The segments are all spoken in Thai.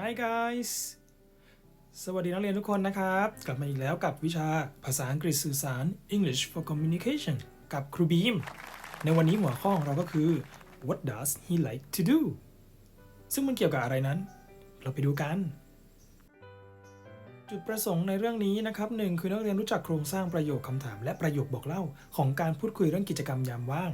Hi guys สวัสดีนักเรียนทุกคนนะครับ กลับมาอีกแล้วกับวิชาภาษาอังกฤษสื่อสาร English for Communication กับครูบีม ในวันนี้หัวข้อของเราก็คือ What does he like to do ซึ่งมันเกี่ยวกับอะไรนั้น เราไปดูกัน จุดประสงค์ในเรื่องนี้นะครับหนึ่งคือนักเรียนรู้จักโครงสร้างประโยคคำถามและประโยคบอกเล่า ของการพูดคุยเรื่องกิจกรรมยามว่าง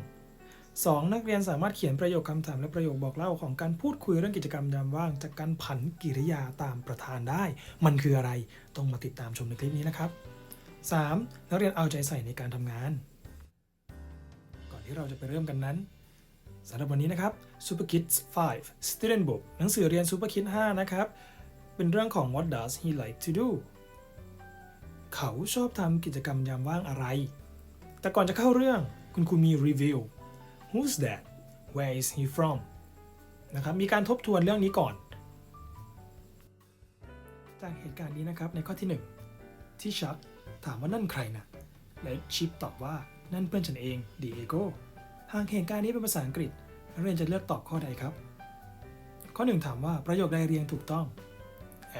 2. นักเรียนสามารถเขียนประโยคคำถามและประโยคบอกเล่าของการพูดคุยเรื่องกิจกรรมยามว่าง จากการผันกิริยาตามประธานได้ มันคืออะไร ต้องมาติดตามชมในคลิปนี้นะครับ 3. นักเรียนเอาใจใส่ในการทำงาน ก่อนที่เราจะไปเริ่มกันนั้นสำหรับวันนี้นะครับ Super Kids 5 Student Book หนังสือเรียน Super Kids 5 นะครับ เป็นเรื่องของ What does he like to do เขาชอบทำกิจกรรมยามว่างอะไร แต่ก่อนจะเข้าเรื่องคุณครูมีรีวิว Who's that Where is he from นะครับมีการทบทวนเรื่องนี้ก่อน จากเหตุการณ์นี้นะครับในข้อที่ 1 ที่ชักถามว่านั่นใครนะและชิปตอบว่านั่นเพื่อนฉันเองดีเอโกหากเหตุการณ์นี้เป็นภาษาอังกฤษนักเรียนจะเลือกตอบข้อใดครับ ข้อ 1 ถามว่าประโยคใดเรียงถูกต้อง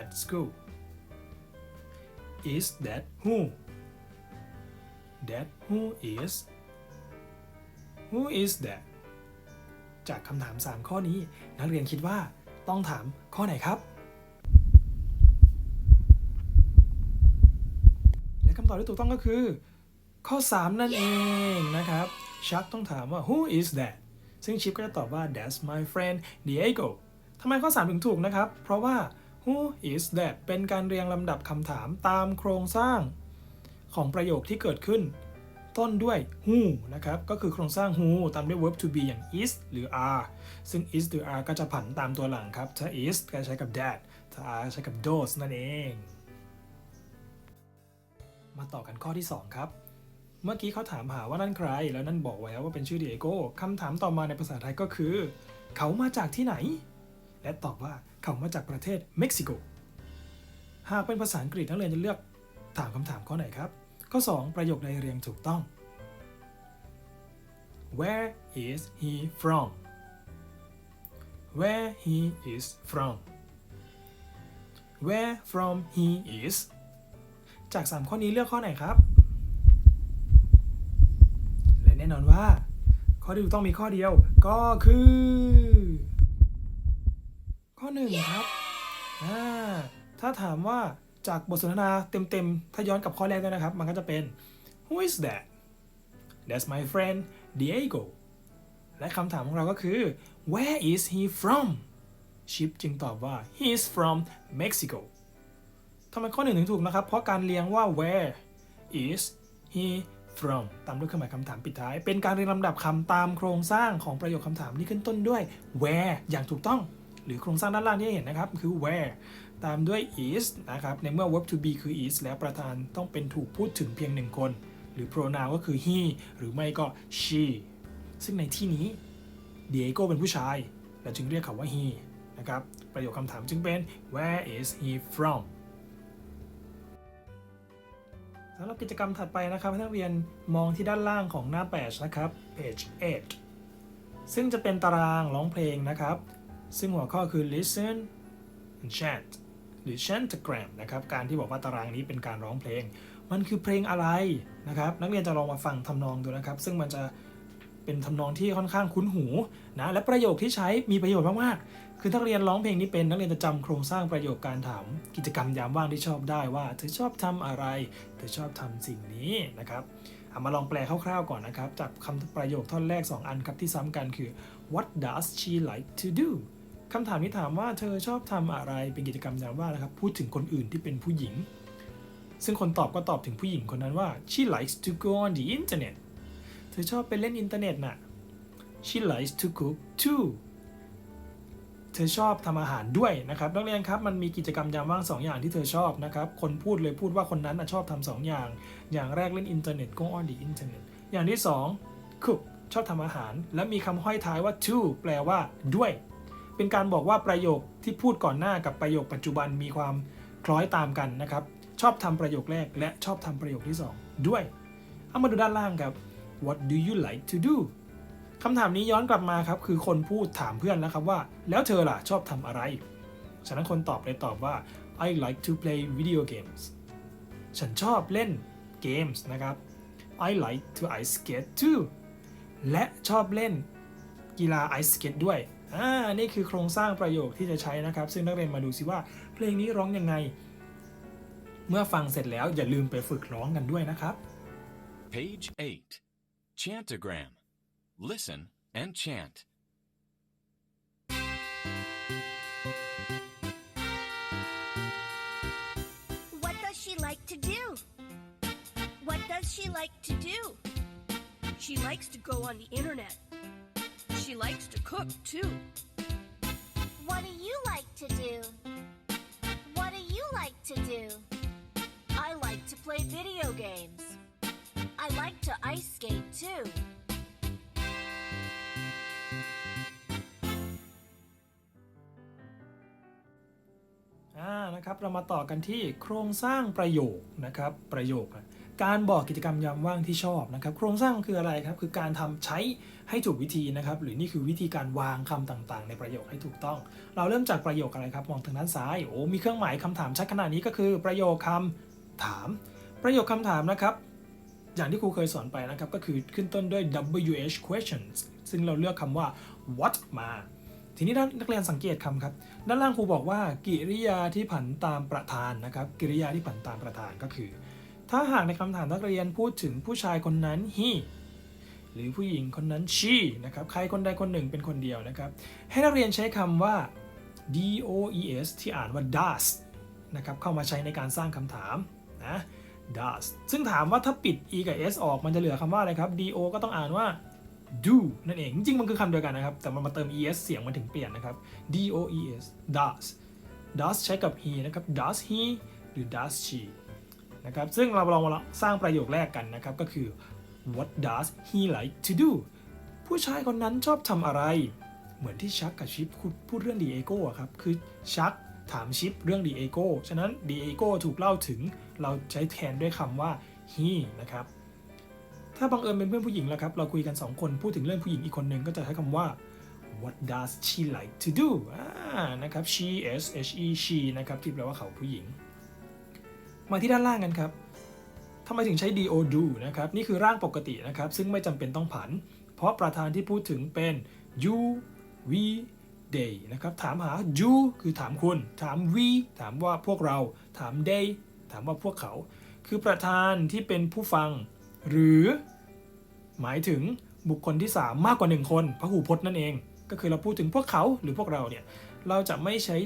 at school is that who that who is Who is that จากคำถาม 3 ข้อนี้ นักเรียนคิดว่าต้องถามข้อไหนครับ และคำตอบที่ถูกต้องก็คือ ข้อ 3 นั่นเองนะครับ ชักต้องถามว่า Who is that ซึ่งชิปก็จะตอบว่า That's my friend Diego ทำไมข้อ 3 ถึงถูกนะครับ เพราะว่า Who is that เป็นการเรียงลำดับคำถามตามโครงสร้างของประโยคที่เกิดขึ้น ต้นด้วย who นะครับ ก็คือโครงสร้าง who ตามด้วย verb to be อย่าง is หรือ are ซึ่ง is หรือ are ก็จะผันตามตัวหลังครับ ถ้า is ก็ใช้กับ that ถ้า are ใช้กับ those นั่นเอง มาต่อกันข้อที่ 2 ครับ เมื่อกี้เขาถามหาว่านั่นใคร แล้วนั่นบอกไว้แล้วว่าเป็นชื่อเดียโก้คำถามต่อมาในภาษาไทยก็คือ เขามาจากที่ไหน และตอบว่าเขามาจากประเทศเม็กซิโก หากเป็นภาษาอังกฤษนักเรียนจะเลือกถามคำถามข้อไหนครับ ข้อ 2 ประโยคใดเรียงถูกต้อง Where is he from Where he is from Where from he is จาก 3 ข้อนี้เลือกข้อไหนครับ และแน่นอนว่า ข้อที่ถูกต้องมีข้อเดียวก็คือ ข้อ 1 ครับถ้าถามว่า จากบทสนทนาเต็มๆ ถ้าย้อนกับข้อแรกด้วยนะครับ มันก็จะเป็น Who is that That's my friend Diego และคำถามของเราก็คือ Where is he from ชิปจึงตอบว่า He is from Mexico ทำไมข้อหนึ่งถึงถูกนะครับ เพราะการเรียงว่า Where is he from ตามด้วยเครื่องหมายคำถามปิดท้าย เป็นการเรียงลำดับคำตามโครงสร้างของประโยคคำถามที่ขึ้นต้นด้วย where อย่างถูกต้อง หรือโครงสร้างด้านล่างที่เห็นนะครับ คือ where ตามด้วย is นะครับ ในเมื่อ verb to be คือ is แล้วประธานต้องเป็นถูกพูดถึงเพียงหนึ่งคน หรือ pronoun ก็คือ he หรือไม่ก็ she ซึ่งในที่นี้ Diego เป็นผู้ชาย เราจึงเรียกเขาว่า he นะครับ ประโยคคำถามจึงเป็น where is he from สำหรับกิจกรรมถัดไปนะครับนักเรียนมองที่ด้านล่างของหน้า page นะครับ page 8 ซึ่งจะเป็นตารางร้องเพลงนะครับ ซึ่งหัวข้อคือ listen and chant หรือ chantagram นะครับการที่บอกว่าตารางนี้เป็นการร้องเพลง มันคือเพลงอะไรนะครับนักเรียนจะลองมาฟังทำนองดูนะครับ ซึ่งมันจะเป็นทำนองที่ค่อนข้างคุ้นหูนะและประโยคที่ใช้มีประโยชน์มากๆคือถ้าเรียนร้องเพลงนี้เป็นนักเรียนจะจำโครงสร้างประโยคการถามกิจกรรมยามว่างที่ชอบได้ว่าเธอชอบทำอะไรเธอชอบทำสิ่งนี้นะครับเอามาลองแปลคร่าวๆก่อนนะครับจากคำประโยคท่อนแรก 2 อันครับที่ซ้ำกันคือ what does she like to do คำถามนี้ถามว่าเธอชอบทำอะไรเป็นกิจกรรมยามว่างนะครับ พูดถึงคนอื่นที่เป็นผู้หญิง ซึ่งคนตอบก็ตอบถึงผู้หญิงคนนั้นว่า she likes to go on the internet เธอชอบไปเล่นอินเทอร์เน็ตน่ะ she likes to cook too เธอชอบทำอาหารด้วยนะครับนักเรียนครับมันมีกิจกรรมยามว่างสองอย่างที่เธอชอบนะครับ คนพูดเลยพูดว่าคนนั้นชอบทำสองอย่าง อย่างแรกเล่นอินเทอร์เน็ต go on the internet อย่างที่สอง cook ชอบทำอาหาร และมีคำห้อยท้ายว่า to แปลว่าด้วย เป็นการบอกว่าประโยคที่พูดก่อนหน้ากับประโยคปัจจุบันมีความคล้อยตามกันนะครับ ชอบทำประโยคแรกและชอบทำประโยคที่สองด้วย เอามาดูด้านล่างครับ what do you like to do คำถามนี้ย้อนกลับมาครับ คือคนพูดถามเพื่อนแล้วครับว่า แล้วเธอล่ะชอบทำอะไร ฉะนั้นคนตอบเลยตอบว่า I like to play video games ฉันชอบเล่นเกมส์นะครับ I like to ice skate too และชอบเล่นกีฬาไอสเกตด้วย อ่านี่คือโครงสร้างประโยคที่จะใช้นะครับ ซึ่งนักเรียนมาดูสิว่า เพลงนี้ร้องยังไง เมื่อฟังเสร็จแล้วอย่าลืมไปฝึกร้องกันด้วยนะครับ Page 8. Chantogram. Listen and chant. What does she like to do? What does she like to do? She likes to go on the internet. She likes to cook too. What do you like to do? What do you like to do? I like to play video games. I like to ice skate too. อ่านะครับเรามาต่อกันที่โครงสร้างประโยคนะครับประโยคอะ การบอกกิจกรรมยามว่างที่ชอบนะครับ โครงสร้างคืออะไรครับ คือการทำใช้ให้ถูกวิธีนะครับ หรือนี่คือวิธีการวางคำต่างๆ ในประโยคให้ถูกต้อง เราเริ่มจากประโยคอะไรครับ มองทางด้านซ้าย โอ้ มีเครื่องหมายคำถามชัดขนาดนี้ก็คือประโยคคำถาม ประโยคคำถามนะครับ อย่างที่ครูเคยสอนไปนะครับ ก็คือขึ้นต้นด้วย WH questions ซึ่งเราเลือกคำว่า what มาทีนี้นักเรียนสังเกตคำครับ ด้านล่างครูบอกว่า กิริยาที่ผันตามประธานนะครับ กิริยาที่ผันตามประธานก็คือ ถ้าหากในคำถามนักเรียนพูดถึงผู้ชายคนนั้น he หรือผู้หญิงคนนั้น she นะครับ ใครคนใดคนหนึ่งเป็นคนเดียวนะครับ ให้นักเรียนใช้คำว่า does ที่อ่านว่า does นะครับ เข้ามาใช้ในการสร้างคำถามนะ does ซึ่งถามว่าถ้าปิด e กับ s ออกมันจะเหลือคำว่าอะไรครับ do ก็ต้องอ่านว่า do นั่นเอง จริงๆ มันคือคำเดียวกันนะครับ แต่มันมาเติม es เสียงมันถึงเปลี่ยนนะครับ does does does ใช้กับ he นะครับ does he หรือ does she นะครับซึ่งเราลองมาสร้างประโยคแรกกันนะครับก็คือ what does he like to do ผู้ชายคนนั้นชอบทำอะไร เหมือนที่ชักกับชิปพูดเรื่องดีเอโก้ครับคือชักถามชิปเรื่องดีเอโก้ฉะนั้นดีเอโก้ถูกเล่าถึงเราใช้แทนด้วยคำว่า he นะครับถ้าบังเอิญเป็นเพื่อนผู้หญิงแล้วครับเราคุยกัน 2 คนพูดถึงเรื่องผู้หญิงอีกคนหนึ่งก็จะใช้คำว่า what does she like to do นะครับ she s h e she นะครับที่แปลว่าเขาผู้หญิง มาที่ด้านล่างกันครับทำไมถึงใช้ do do นะครับ นี่คือร่างปกตินะครับ ซึ่งไม่จำเป็นต้องผัน เพราะประธานที่พูดถึงเป็น you we they นะครับ ถามหา you คือถามคุณ ถาม we ถามว่าพวกเรา ถาม they ถามว่าพวกเขา คือประธานที่เป็นผู้ฟัง หรือหมายถึงบุคคลที่ 3 มากกว่า 1 คนพหูพจน์นั่นเอง ก็คือเราพูดถึงพวกเขาหรือพวกเราเนี่ย เราจะไม่ใช้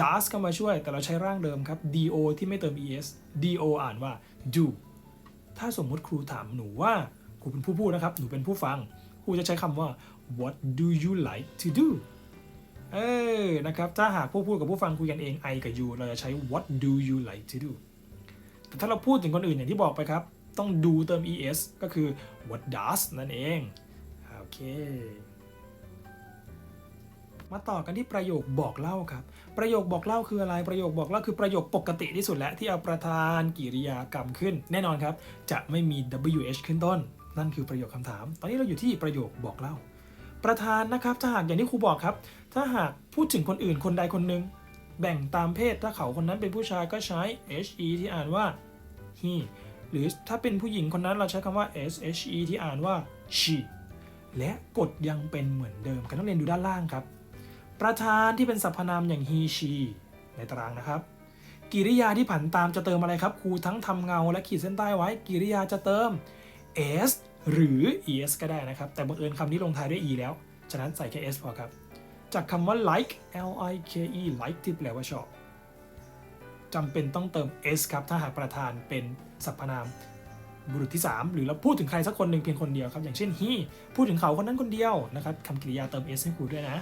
does เข้ามาช่วยแต่เราใช้ร่างเดิมครับ do ที่ไม่เติม es do อ่านว่า do ถ้าสมมุติครูถามหนูว่าครูเป็นผู้พูดนะครับ หนูเป็นผู้ฟัง ครูจะใช้คำว่า what do you like to do เออ นะครับ ถ้าหากผู้พูดกับผู้ฟังคุยกันเอง I กับ you เราจะใช้ what do you like to do แต่ถ้าเราพูดถึงคนอื่นอย่างที่บอกไปครับ ต้องดูเติม es ก็คือ what does นั่นเอง โอเค มาต่อกันที่ประโยคบอกเล่าครับ ประโยคบอกเล่าคืออะไร ประโยคบอกเล่าคือประโยคปกติที่สุดแล้วที่เอาประธานกิริยากรรมขึ้น แน่นอนครับ จะไม่มี wh ขึ้นต้น นั่นคือประโยคคำถาม ตอนนี้เราอยู่ที่ประโยคบอกเล่า ประธานนะครับถ้าหากอย่างที่ครูบอกครับ ถ้าหากพูดถึงคนอื่นคนใดคนหนึ่งแบ่งตามเพศถ้าเขาคนนั้นเป็นผู้ชายก็ใช้ he ที่อ่านว่า he หรือถ้าเป็นผู้หญิงคนนั้นเราใช้คำว่า she ที่อ่านว่า she และกฎยังเป็นเหมือนเดิมกันต้องเรียนดูด้านล่างครับ ประธานที่เป็นสรรพนามอย่าง he she ในตารางนะครับ กิริยาที่ผันตามจะเติมอะไรครับครูทั้งทำเงาและขีดเส้นใต้ไว้ กิริยาจะเติม s หรือ es ก็ได้นะครับ แต่บังเอิญคำนี้ลงท้ายด้วย e แล้ว ฉะนั้นใส่แค่ s พอครับ จากคำว่า like l i k e like ที่แปลว่าชอบจำเป็นต้องเติม s ครับ ถ้าหากประธานเป็นสรรพนามบุรุษที่ 3 หรือเราพูดถึงใครสักคนหนึ่งเพียงคนเดียวครับ อย่างเช่น he พูดถึงเขาคนนั้นคนเดียวนะครับคำกริยาเติม s ให้ครูด้วยนะ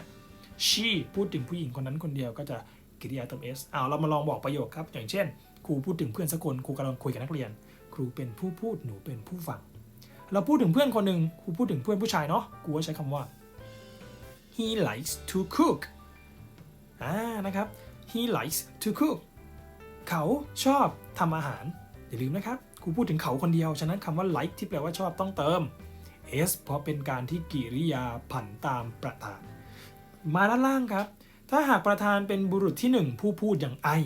she พูดถึงผู้หญิงคนนั้นคนเดียวก็จะกริยาเติม s เอาเรามาลองบอกประโยคครับ อย่างเช่น ครูพูดถึงเพื่อนสักคนครูกำลังคุยกับนักเรียน ครูเป็นผู้พูดหนูเป็นผู้ฟัง เราพูดถึงเพื่อนคนหนึ่งครูพูดถึงเพื่อนผู้ชายเนาะครูก็ใช้คำว่า he likes to cook อ่านะครับ he likes to cook เขาชอบทำอาหาร อย่าลืมนะครับครูพูดถึงเขาคนเดียว ฉะนั้นคำว่า like ที่แปลว่าชอบต้องเติม s เพราะเป็นการที่กิริยาผันตามประธาน มาด้านล่างครับ ถ้าหากประธานเป็นบุรุษที่หนึ่งผู้พูดอย่าง I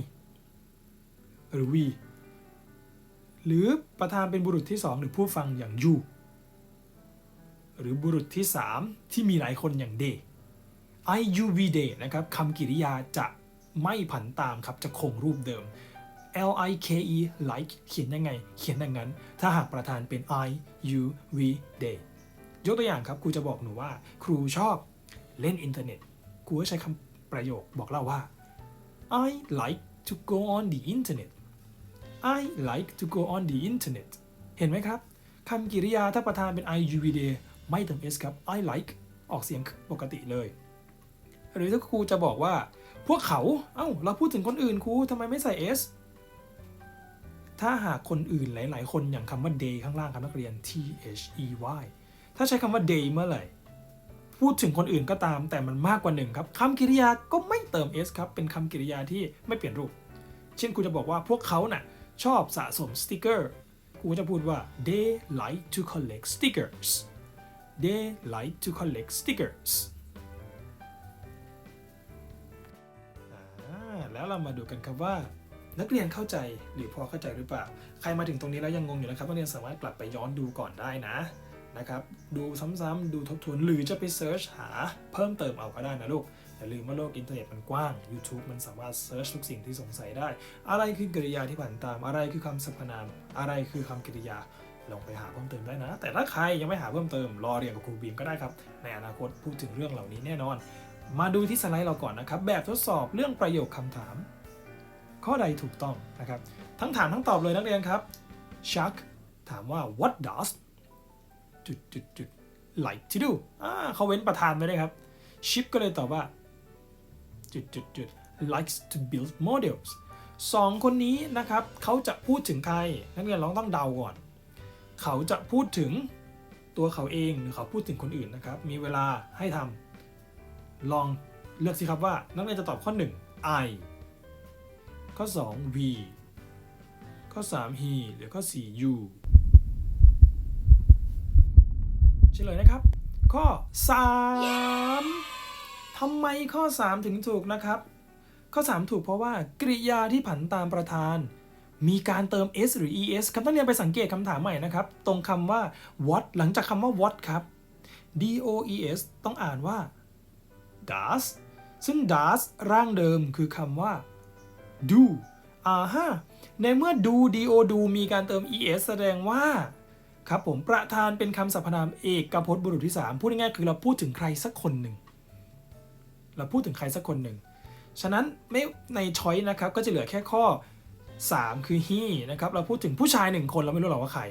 หรือ we หรือประธานเป็นบุรุษที่สองหรือผู้ฟังอย่าง you หรือบุรุษที่สามที่มีหลายคนอย่าง they I you we they นะครับคำกริยาจะไม่ผันตามครับจะคงรูปเดิม L I K E like เขียนยังไง เขียนดังนั้น ถ้าหากประธานเป็น I you we they ยกตัวอย่างครับครูจะบอกหนูว่า ครูชอบ เล่นอินเทอร์เน็ตครูก็ใช้คำประโยคบอกเล่าว่า I like to go on the internet I like to go on the internet เห็นไหมครับคำกริยาถ้าประธานเป็น I U V D ไม่เติม S ครับ I like ออกเสียงปกติเลย หรือถ้าครูจะบอกว่า พวกเขา เอ้า เราพูดถึงคนอื่นครูทำไมไม่ใส่ S ถ้าหากคนอื่นหลาย ๆ คนอย่างคำว่า they ข้างล่างครับนักเรียน T H E Y ถ้าใช้คำว่า they เมื่อไหร่ พูดถึงคนอื่นก็ตาม แต่มันมากกว่าหนึ่งครับคำกริยาก็ไม่เติม s ครับ เป็นคำกริยาที่ไม่เปลี่ยนรูป เช่นกูจะบอกว่าพวกเขาน่ะชอบสะสมสติกเกอร์กูจะพูดว่า they like to collect stickers they like to collect stickers แล้วเรามาดูกันครับว่า นักเรียนเข้าใจหรือพอเข้าใจหรือเปล่า ใครมาถึงตรงนี้แล้วยังงงอยู่นะครับนักเรียนสามารถกลับไปย้อนดูก่อนได้นะ นะครับ ดูซ้ำๆดูทบทวนหรือจะไปเซิร์ชหาเพิ่มเติมเอาก็ได้นะลูก อย่าลืมว่าโลกอินเทอร์เน็ตมันกว้าง YouTube มันสามารถเซิร์ชทุกสิ่งที่สงสัยได้ อะไรคือกริยาที่ผ่านตาม อะไรคือคำสรรพนาม อะไรคือคำกริยาลองไปหาเพิ่มเติมได้นะ แต่ถ้าใครยังไม่หาเพิ่มเติมรอเรียนกับครูบีมก็ได้ครับ ในอนาคตพูดถึงเรื่องเหล่านี้แน่นอน มาดูที่สไลด์เราก่อนนะครับ แบบทดสอบเรื่องประโยคคำถาม ข้อใดถูกต้องนะครับ ทั้งถามทั้งตอบเลยนักเรียนครับ Chuck ถามว่า what does จุดจุดจุด like to do อ่าเขาเว้นประธานไว้เลยครับ Chip ก็เลยตอบว่าจุดจุดจุด likes to build models สองคนนี้นะครับ เขาจะพูดถึงใคร นักเรียนลองต้องเดาก่อน เขาจะพูดถึงตัวเขาเองหรือเขาพูดถึงคนอื่นนะครับ มีเวลาให้ทำลองเลือกสิครับว่า นักเรียนจะตอบข้อ 1 I ข้อ2 V ข้อ 3 he หรือข้อ 4 you เฉลยนะครับ ข้อ 3ทำไมข้อ 3 ถึงถูกนะครับ ข้อ 3 ถูกเพราะว่ากริยาที่ผันตามประธาน มีการเติม s หรือ es ครับต้องเรียนไปสังเกตคำถามใหม่นะครับ ตรงคำว่า what หลังจากคำว่า what ครับ d o e s ต้องอ่านว่า does ซึ่ง does ร่างเดิมคือคำว่า do อ่าฮะในเมื่อ do do do มีการเติม es แสดงว่า ครับผมประธานเป็นคำสรรพนามเอกพจน์บุรุษที่ 3 พูดง่ายๆคือเราพูดถึงใครสักคนหนึ่ง เราพูดถึงใครสักคนหนึ่ง ฉะนั้นไม่ในช้อยนะครับก็จะเหลือแค่ข้อ 3 คือ he นะครับเราพูดถึงผู้ชายหนึ่งคนเราไม่รู้หรอกว่าใคร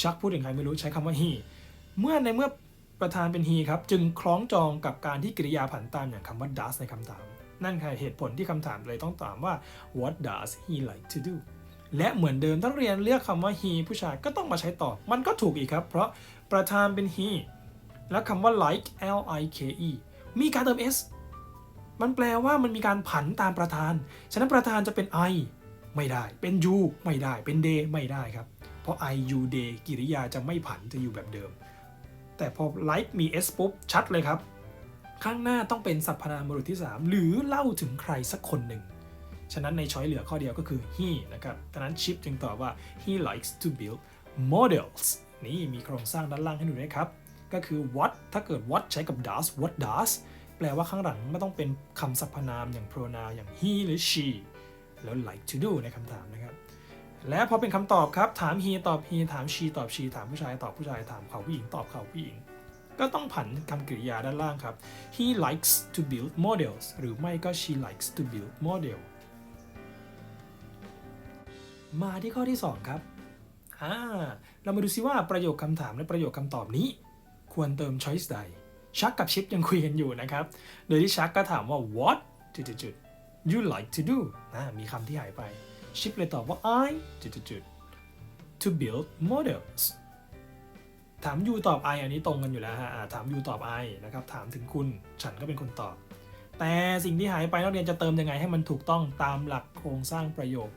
ชักพูดถึงใครไม่รู้ใช้คำว่า he เมื่อในเมื่อประธานเป็น he ครับจึงคล้องจองกับการที่กริยาผันตามอย่างคำว่า does ในคำถาม นั่นคือเหตุผลที่คำถามเลยต้องถามว่า what does he like to do และเหมือนเดิมถ้าเรียนเลือกคำว่า he ผู้ชายก็ต้องมาใช้ต่อ มันก็ถูกอีกครับ เพราะประธานเป็น he และคำว่า like l i k e มีการเติม s มันแปลว่ามันมีการผันตามประธาน ฉะนั้นประธานจะเป็น I ไม่ได้ เป็น you ไม่ได้ เป็น they ไม่ได้ครับ เพราะ I you they กิริยาจะไม่ผันจะอยู่แบบเดิม แต่พอ like มี s ปุ๊บ ชัดเลยครับ ข้างหน้าต้องเป็นสรรพนามบุรุษที่ 3 หรือเล่าถึงใครสักคนหนึ่ง ฉะนั้นในช้อยเหลือข้อเดียวก็คือ he นะครับดังนั้นชิปจึงตอบว่า he likes to build models นี่มีโครงสร้างด้านล่างให้ดูด้วยครับ ก็คือ what ถ้าเกิด what ใช้กับ does what does แปลว่าข้างหลังไม่ต้องเป็นคำสรรพนามอย่าง pronoun อย่าง he หรือ she แล้ว like to do ในคำถามนะครับ และพอเป็นคำตอบครับ ถาม he ตอบ he ถาม she ตอบ she ถามผู้ชายตอบผู้ชาย ถามเขาผู้หญิงตอบเขาผู้หญิง ก็ต้องผันคำกริยาด้านล่างครับ he likes to build models หรือไม่ก็ she likes to build model มาที่ข้อที่ 2 ครับอ่าเรามาดูซิว่าประโยคคำถามและประโยคคำตอบนี้ ควรเติม choice ใด ชักกับชิปยังคุยกันอยู่นะครับ โดยที่ชักก็ถามว่า what จุดๆๆ you like to do นะมีคำที่หายไป ชิปเลยตอบว่า I จุดๆ to build models ถาม you ตอบ I อันนี้ตรงกันอยู่แล้วฮะถาม you ตอบ I นะครับถามถึงคุณฉันก็เป็นคนตอบ แต่สิ่งที่หายไปนักเรียนจะเติมยังไงให้มันถูกต้องตามหลักโครงสร้างประโยค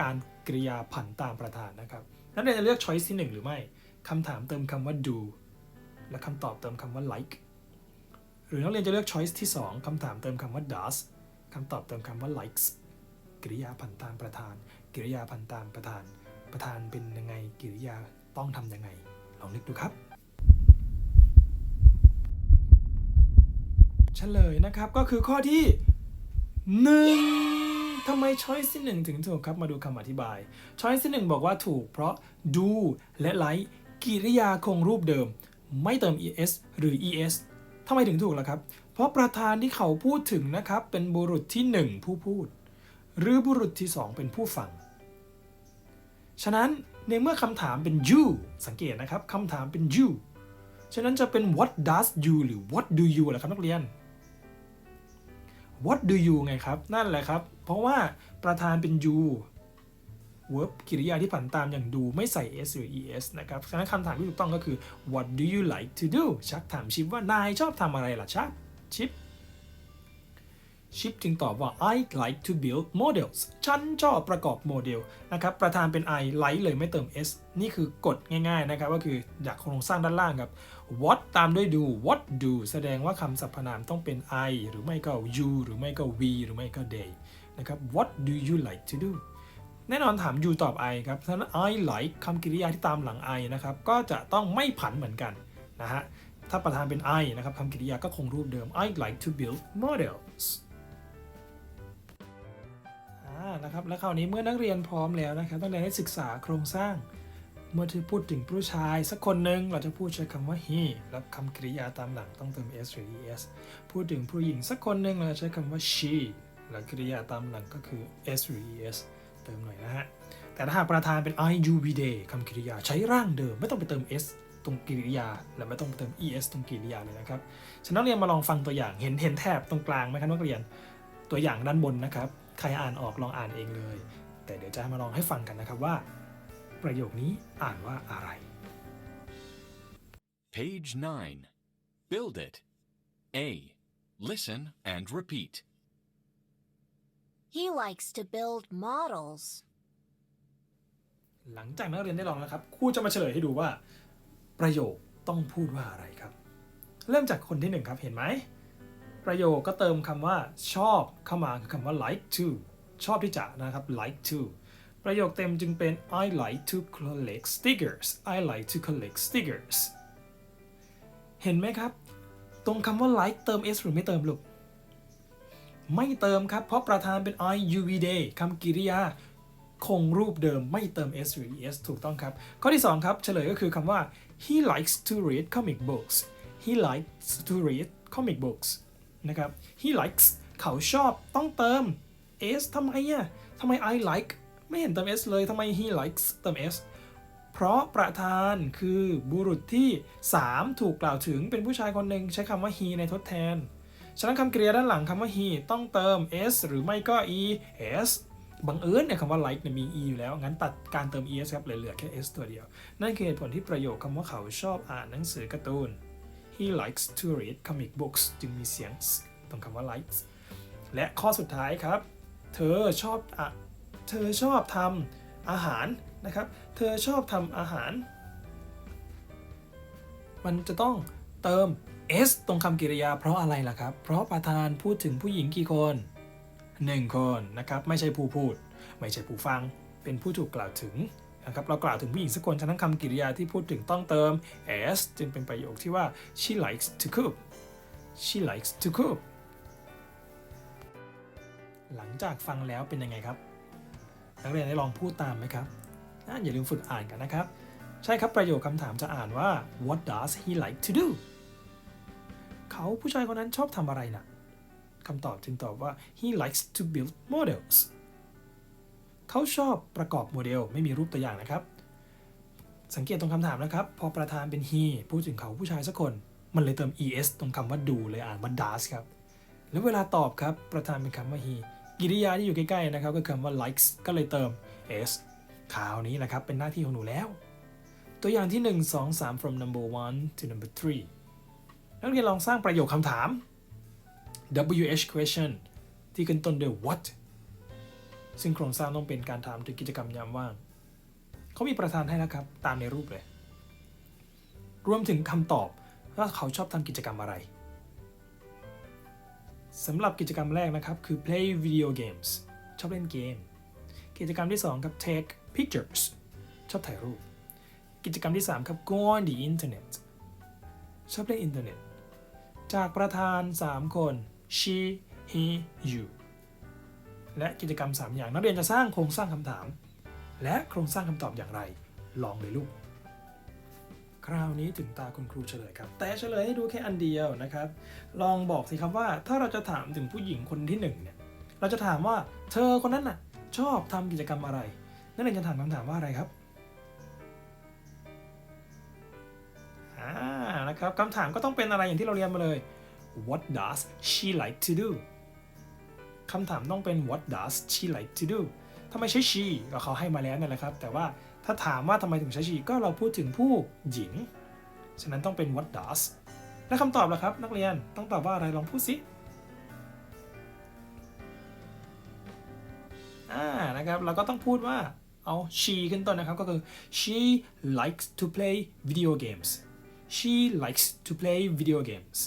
การ กริยาผันตามประธานนะครับนักเรียนจะเลือก choice ที่1หรือไม่คำถามเติมคำว่า do และคำตอบเติมคำว่า like หรือนักเรียนจะเลือก choice ที่2คำถามเติมคำว่า does คำตอบเติมคำว่า likes กริยาพันตามประธาน กริยาพันตามประธาน ประธานเป็นยังไงกริยาต้องทำยังไง ลองนึกดูครับเฉลยนะครับก็คือข้อที่ 1 ทำไม choice ที่1ถึงถูกครับมาดูคำอธิบาย choice ที่1บอกว่าถูกเพราะ do และ like กิริยาคงรูปเดิม ไม่เติม es หรือ es ทำไมถึงถูกล่ะครับ เพราะประธานที่เขาพูดถึงนะครับ เป็นบุรุษที่ 1 ผู้พูด หรือบุรุษที่ 2 เป็นผู้ฟัง ฉะนั้นในเมื่อคำถามเป็น you สังเกตนะครับคำถามเป็น you ฉะนั้นจะเป็น what does you หรือ what do you ล่ะครับนักเรียน what do you ไงครับ นั่นแหละครับ เพราะว่าประธานเป็น you verb กิริยาที่ผันตามอย่าง do ไม่ใส่ s หรือ es นะครับฉะนั้นคำถามที่ถูกต้องก็คือ what do you like to do ชักถามชิปว่านายชอบทำอะไรล่ะชักชิป ชิปจึงตอบว่า I like to build models ฉันชอบประกอบโมเดลนะครับประธานเป็น I like เลยไม่เติม s นี่คือกฎง่ายๆนะครับก็คือจากโครงสร้างด้านล่างครับ what ตามด้วย do what do แสดงว่าคำสรรพนามต้องเป็น I หรือไม่ก็ you หรือไม่ก็ we หรือไม่ก็ they นะครับ what do you like to do แน่นอนถาม you ตอบ I ครับฉะนั้น I like คำกริยาที่ตามหลัง I นะครับก็จะต้องไม่ผันเหมือนกันนะฮะถ้าประธานเป็น I นะครับคำกริยาก็คงรูปเดิม I like to build models นะครับ แล้วคราวนี้เมื่อนักเรียนพร้อมแล้วนะครับนักเรียนได้ศึกษาโครงสร้าง เมื่อที่พูดถึงผู้ชายสักคนหนึ่งเราจะพูดใช้คำว่า he แล้วคำกริยาตามหลังต้องเติม s หรือ es พูดถึงผู้หญิงสักคนหนึ่งเราจะใช้คำว่า she แล้วกริยาตามหลังก็คือ s หรือ es เติมหน่อยนะฮะ แต่ถ้าหากประธานเป็น I you we they คำกริยาใช้ร่างเดิมไม่ต้องไปเติม s ตรงกริยา และไม่ต้องเติม es ตรงกริยาเลยนะครับฉะนั้นนักเรียนมาลองฟังตัวอย่างเห็นเห็นแถบตรงกลางไหมครับนักเรียน ตัวอย่างด้านบนนะครับ ใครอ่านออกลองอ่านเองเลย แต่เดี๋ยวจะมาลองให้ฟังกันนะครับว่า ประโยคนี้อ่านว่าอะไร Page 9. Build it. A. Listen and repeat. He likes to build models. หลังจากนักเรียนได้ลองแล้วครับครูจะมาเฉลยให้ดูว่า ประโยคต้องพูดว่าอะไรครับ เริ่มจากคนที่หนึ่งครับเห็นไหม ประโยคก็เติมคำว่าชอบเข้ามาคือคำว่า like to ชอบที่จะนะครับ like to ประโยคเต็มจึงเป็น I like to collect stickers I like to collect stickers เห็นไหมครับ ตรงคำว่า like เติม s หรือไม่เติมลูก ไม่เติมครับ เพราะประธานเป็น I U V day คำกริยาคงรูปเดิมไม่เติม s หรือ es ถูกต้องครับ ข้อที่ 2 ครับเฉลยก็คือคำว่า he likes to read comic books he likes to read comic books นะครับ he likes เขาชอบต้องเติม s ทำไมอะทำไม I like ไม่เห็นเติม s เลยทำไม he likes เติม s เพราะประธานคือบุรุษที่ 3 ถูกกล่าวถึงเป็นผู้ชายคนหนึ่งใช้คำว่า he ในทดแทน ฉะนั้นคำกริยาด้านหลังคำว่า he ต้องเติม s หรือไม่ก็ es บังเอิญเนี่ยคำว่า like เนี่ยมี e อยู่แล้ว งั้นตัดการเติม es ครับเลยเหลือแค่ s ตัวเดียว นั่นคือเหตุผลที่ประโยคคำว่าเขาชอบอ่านหนังสือการ์ตูน he likes to read comic books จึงมีเสียงตรงคำว่า likes และข้อสุดท้ายครับ เธอชอบอะเธอชอบทำอาหารนะครับ เธอชอบทำอาหาร มันจะต้องเติม s ตรงคำกริยาเพราะอะไรล่ะครับ เพราะประธานพูดถึงผู้หญิงกี่คน 1 คนนะครับ ไม่ใช่ผู้พูด ไม่ใช่ผู้ฟัง เป็นผู้ถูกกล่าวถึง นะครับเรากล่าวถึงผู้หญิงสักคนฉะนั้นคำกริยาที่พูดถึงต้องเติม s จึงเป็นประโยคที่ว่า she likes to cook she likes to cook หลังจากฟังแล้วเป็นยังไงครับ นักเรียนได้ลองพูดตามไหมครับอะอย่าลืมฝึกอ่านกันนะครับ ใช่ครับประโยคคำถามจะอ่านว่า what does he like to do เขาผู้ชายคนนั้นชอบทำอะไรนะคำตอบจึงตอบว่า he likes to build models เขาชอบประกอบโมเดลไม่มีรูปตัวอย่างนะครับ สังเกตตรงคำถามนะครับ พอประธานเป็น he พูดถึงเขาผู้ชายสักคน มันเลยเติม es ตรงคำว่า do เลยอ่านว่า does ครับ แล้วเวลาตอบครับประธานเป็นคำว่า he กิริยาที่อยู่ใกล้ๆนะครับก็คือคำว่า likes ก็เลยเติม s คราวนี้แหละครับเป็นหน้าที่ของหนูแล้ว ตัวอย่างที่ 1 2 3 from number 1 to number 3 นักเรียนลองสร้างประโยคคำถาม WH question ที่ขึ้นต้นด้วย what ซึ่งโครงสร้างต้องเป็นการถามถึงกิจกรรมยามว่างเขามีประธานให้แล้วครับตามในรูปเลย รวมถึงคำตอบว่าเขาชอบทำกิจกรรมอะไรสำหรับกิจกรรมแรกนะครับ คือ play video games ชอบเล่นเกม กิจกรรมที่ 2 ครับ take pictures ชอบถ่ายรูป กิจกรรมที่ 3 ครับ go on the internet ชอบเล่นอินเทอร์เน็ต จากประธาน 3 คน she he you และกิจกรรม 3 อย่างนักเรียนจะสร้างโครงสร้างคำถาม และโครงสร้างคำตอบอย่างไร ลองเลยลูก คราวนี้ถึงตาคุณครูเฉลยครับ แต่เฉลยให้ดูแค่อันเดียวนะครับ ลองบอกสิครับว่าถ้าเราจะถามถึงผู้หญิงคนที่หนึ่งเนี่ยเราจะถามว่าเธอคนนั้นน่ะชอบทำกิจกรรมอะไร นักเรียนจะถามคำถามว่าอะไรครับอ่านะครับคำถามก็ต้องเป็นอะไรอย่างที่เราเรียนมาเลย What does she like to do คำถามต้องเป็น What does she like to do ทำไมใช้ she ก็เขาให้มาแล้วนั่นแหละครับ แต่ว่าถ้าถามว่าทำไมถึงใช้ she ก็เราพูดถึงผู้หญิง ฉะนั้นต้องเป็น what does และคำตอบล่ะครับ นักเรียนต้องตอบว่าอะไรลองพูดสิอ่านะครับเราก็ต้องพูดว่าเอา she ขึ้นต้นนะครับก็คือ she likes to play video games she likes to play video games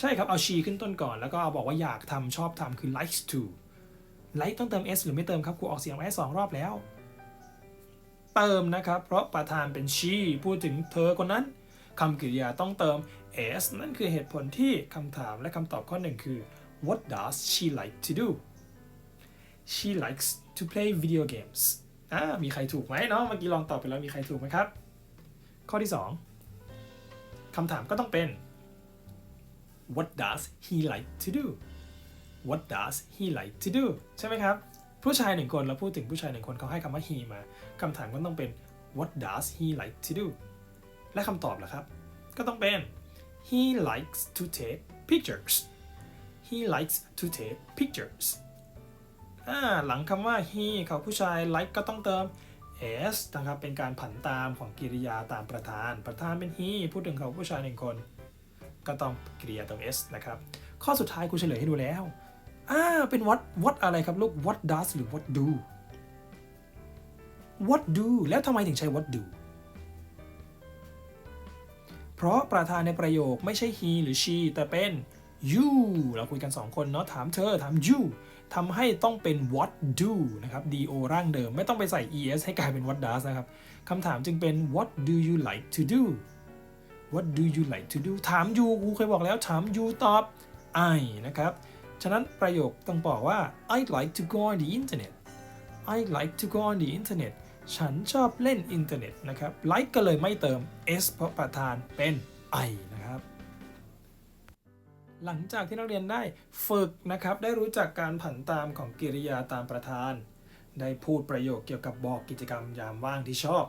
ใช่ครับ เอา she ขึ้นต้นก่อน แล้วก็เอาบอกว่าอยากทำชอบทำคือ likes to like ต้องเติม s หรือไม่เติมครับครูออกเสียงไว้สองรอบแล้ว เติมนะครับ เพราะประธานเป็น she พูดถึงเธอคนนั้นคำกริยาต้องเติม s นั่นคือเหตุผลที่คำถามและคำตอบข้อหนึ่งคือ what does she like to do she likes to play video games อ่ามีใครถูกไหมเนาะเมื่อกี้ลองตอบไปแล้วมีใครถูกไหมครับ ข้อที่ 2คำถามก็ต้องเป็น what does he like to do what does he like to do ใช่ไหมครับ ผู้ชายหนึ่งคนเราพูดถึงผู้ชายหนึ่งคนเขาให้คำว่า he มาคำถามก็ต้องเป็น what does he like to do และคำตอบล่ะครับ ก็ต้องเป็น he likes to take pictures he likes to take pictures หลังคำว่า he เขาผู้ชาย like ก็ต้องเติม s นะครับ เป็นการผันตามของกริยาตามประธาน ประธานเป็น he พูดถึงเขาผู้ชายหนึ่งคน ก็ต้องกริยาติม s นะครับ ข้อสุดท้ายครูเฉลยให้ดูแล้ว อ่า เป็น what what อะไรครับลูก what does หรือ what do what do แล้วทำไมถึงใช้ what do เพราะประธานในประโยคไม่ใช่ he หรือ she แต่เป็น you เราคุยกัน 2 คนเนาะถามเธอถาม you ทำให้ต้องเป็น what do นะครับ do ร่างเดิมไม่ต้องไปใส่ es ให้กลายเป็น what does นะครับคำถามจึงเป็น what do you like to do what do you like to do ถาม you ครูเคยบอกแล้วถาม you ตอบ I นะครับ ฉะนั้นประโยคต้องบอกว่า I like to go on the internet I like to go on the internet ฉันชอบเล่นอินเทอร์เน็ตนะครับ like ก็เลยไม่เติม s เพราะประธานเป็น I นะครับ หลังจากที่นักเรียนได้ฝึกนะครับ ได้รู้จักการผันตามของกริยาตามประธาน ได้พูดประโยคเกี่ยวกับบอกกิจกรรมยามว่างที่ชอบ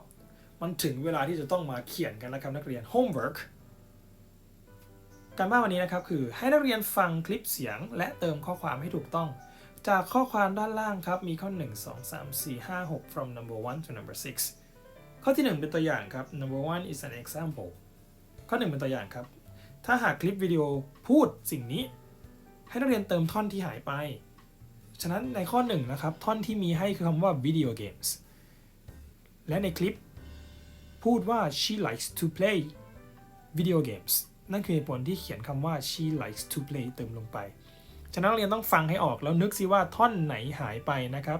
มันถึงเวลาที่จะต้องมาเขียนกันแล้วครับนักเรียน homework การบ้านวันนี้นะครับคือให้นักเรียนฟังคลิปเสียง และเติมข้อความให้ถูกต้อง จากข้อความด้านล่างครับมีข้อ 1 2 3 4 5 6 from number 1 to number 6 ข้อที่ 1 เป็นตัวอย่างครับ number one is an example ข้อ 1 เป็นตัวอย่างครับ ถ้าหากคลิปวิดีโอพูดสิ่งนี้ ให้นักเรียนเติมท่อนที่หายไป ฉะนั้นในข้อ 1 นะครับ ท่อนที่มีให้คือคำว่า video games และในคลิป พูดว่า she likes to play video games นั่นคือเหตุผลที่เขียนคำว่า she likes to play เติมลงไป ฉะนั้นเรียนต้องฟังให้ออกแล้วนึกสิว่าท่อนไหนหายไปนะครับ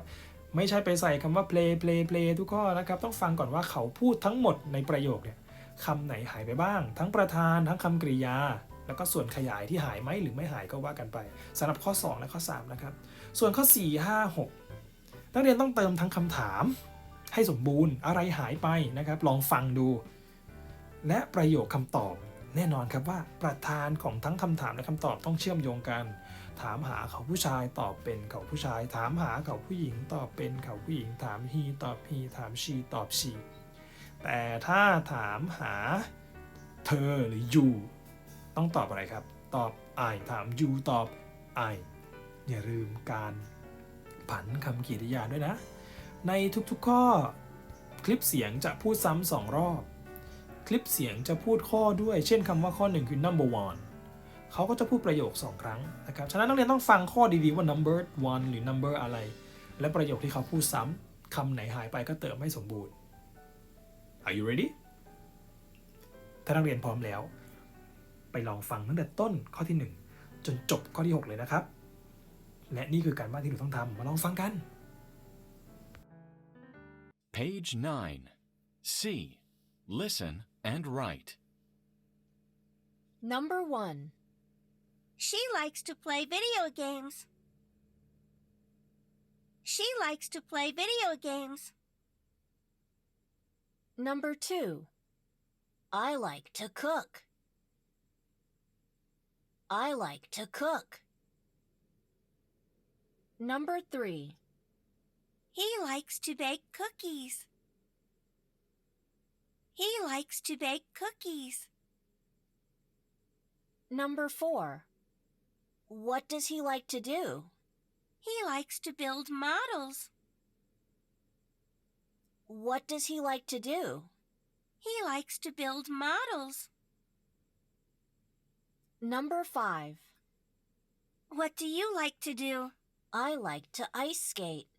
ไม่ใช่ไปใส่คำว่า play play play ทุกข้อนะครับ ต้องฟังก่อนว่าเขาพูดทั้งหมดในประโยคเนี่ยคำไหนหายไปบ้าง ทั้งประธานทั้งคำกริยา แล้วก็ส่วนขยายที่หายไหมหรือไม่หายก็ว่ากันไปสำหรับข้อ 2 และข้อ 3 นะครับ ส่วนข้อ 4 5 6 นักเรียนต้องเติมทั้งคำถาม ให้สมบูรณ์อะไรหายไปนะครับ ลองฟังดู และประโยคคำตอบ แน่นอนครับว่าประธานของทั้งคำถามและคำตอบต้องเชื่อมโยงกัน ถามหาเขาผู้ชายตอบเป็นเขาผู้ชาย ถามหาเขาผู้หญิงตอบเป็นเขาผู้หญิง ถาม he ตอบ he ถาม she ตอบ she แต่ถ้าถามหาเธอหรือ you ต้องตอบอะไรครับ ตอบ I ถาม you ตอบ I อย่าลืมการผันคำกริยาด้วยนะ ในทุกๆข้อ คลิปเสียงจะพูดซ้ำสองรอบ คลิปเสียงจะพูดข้อด้วย เช่นคำว่าข้อหนึ่งคือ number one เขาก็จะพูดประโยค 2 ครั้งนะครับ ฉะนั้นนักเรียนต้องฟังข้อดีๆว่า number one หรือ number อะไร และประโยคที่เขาพูดซ้ำคำไหนหายไปก็เติมให้สมบูรณ์ Are you ready ถ้านักเรียนพร้อมแล้ว ไปลองฟังตั้งแต่ต้นข้อที่จนจบข้อที่ 6 เลยนะครับ และนี่คือการบ้านที่หนูต้องทำมาลองฟังกัน Page 9. C. Listen and write. Number 1. She likes to play video games. She likes to play video games. Number 2. I like to cook. I like to cook. Number 3. He likes to bake cookies. He likes to bake cookies. Number 4. What does he like to do? He likes to build models. What does he like to do? He likes to build models. Number 5. What do you like to do? I like to ice skate.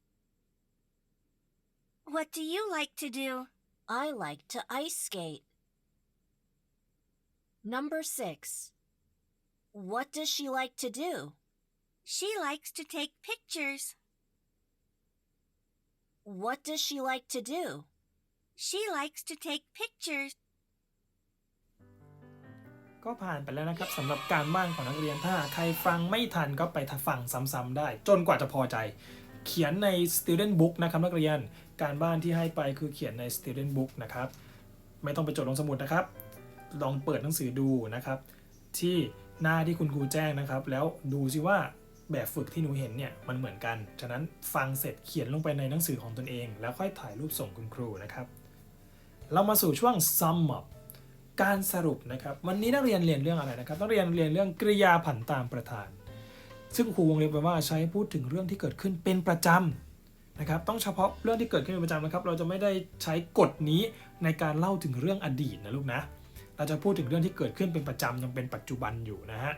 What do you like to do? I like to ice skate. Number 6. What does she like to do? She likes to take pictures. What does she like to do? She likes to take pictures. ก็ผ่านไปแล้วนะครับสำหรับการบ้านของนักเรียนถ้าใครฟังไม่ทันก็ไปฟังซ้ำๆได้ จนกว่าจะพอใจ เขียนใน student book นะครับนักเรียน การบ้านที่ให้ไปคือเขียนใน student book นะครับ ไม่ต้องไปจดลงสมุดนะครับ ลองเปิดหนังสือดูนะครับ ที่หน้าที่คุณครูแจ้งนะครับ แล้วดูซิว่าแบบฝึกที่หนูเห็นเนี่ยมันเหมือนกัน ฉะนั้นฟังเสร็จเขียนลงไปในหนังสือของตนเอง แล้วค่อยถ่ายรูปส่งคุณครูนะครับ เรามาสู่ช่วง sum up การสรุปนะครับ วันนี้นักเรียนเรียนเรื่องอะไรนะครับนักเรียนเรียนเรื่องกริยาผันตามประธาน ซึ่งครูวงเล็บไว้ว่าใช้พูดถึงเรื่องที่เกิดขึ้นเป็นประจำ นะครับต้องเฉพาะเรื่องที่เกิดขึ้นเป็นประจำนะครับ เราจะไม่ได้ใช้กฎนี้ในการเล่าถึงเรื่องอดีตนะลูกนะ เราจะพูดถึงเรื่องที่เกิดขึ้นเป็นประจำยังเป็นปัจจุบันอยู่นะฮะ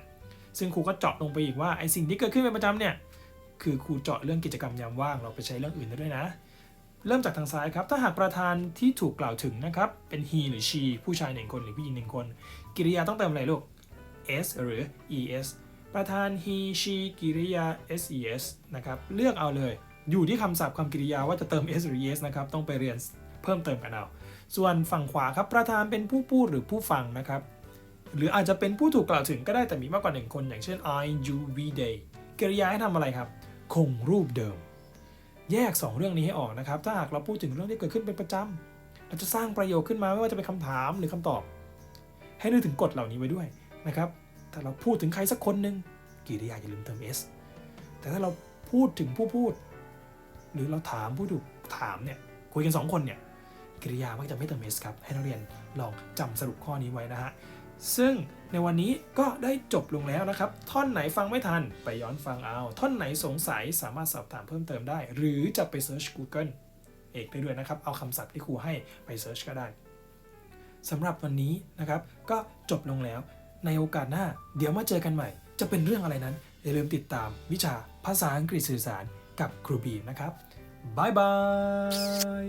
ซึ่งครูก็เจาะลงไปอีกว่าไอสิ่งที่เกิดขึ้นเป็นประจำเนี่ยคือครูเจาะเรื่องกิจกรรมยามว่างเราไปใช้เรื่องอื่นได้ด้วยนะ เริ่มจากทางซ้ายครับ ถ้าหากประธานที่ถูกกล่าวถึงนะครับ เป็น he หรือ she ผู้ชายหนึ่งคนหรือผู้หญิงหนึ่งคน กิริยาต้องเติมอะไรลูก s หรือ es ประธาน he she กิริยา ses นะครับ เลือกเอาเลย อยู่ที่คำศัพท์คำกริยาว่าจะเติม s หรือ yes นะครับต้องไปเรียนเพิ่มเติมกันเอาส่วนฝั่งขวาครับประธานเป็นผู้พูดหรือผู้ฟังนะครับ หรืออาจจะเป็นผู้ถูกกล่าวถึงก็ได้แต่มีมากกว่าหนึ่งคน อย่างเช่น I you we they กริยาให้ทำอะไรครับ คงรูปเดิม แยก 2 เรื่องนี้ให้ออกนะครับ ถ้าหากเราพูดถึงเรื่องที่เกิดขึ้นเป็นประจำเราจะสร้างประโยคขึ้นมาไม่ว่าจะเป็นคำถามหรือคำตอบ ให้นึกถึงกฎเหล่านี้ไว้ด้วยนะครับถ้าเราพูดถึงใครสักคนหนึ่งกริยาอย่าลืมเติม s แต่ถ้าเราพูดถึงผู้พูด หรือเราถามผู้ถูกถามเนี่ยคุยกัน 2 คนเนี่ยกริยามักจะไม่เติม s ครับให้นักเรียนลองจำสรุปข้อนี้ไว้นะฮะซึ่งในวันนี้ก็ได้จบลงแล้วนะครับ ท่อนไหนฟังไม่ทันไปย้อนฟังเอา ท่อนไหนสงสัยสามารถสอบถามเพิ่มเติมได้ หรือจะไปเซิร์ช Google เอกได้ด้วยนะครับ เอาคำศัพท์ที่ครูให้ไปเซิร์ชก็ได้สำหรับวันนี้นะครับ ก็จบลงแล้ว ในโอกาสหน้า เดี๋ยวมาเจอกันใหม่ จะเป็นเรื่องอะไรนั้นอย่าลืมติดตามวิชาภาษาอังกฤษสื่อสารกับครูบีมนะครับ บายบาย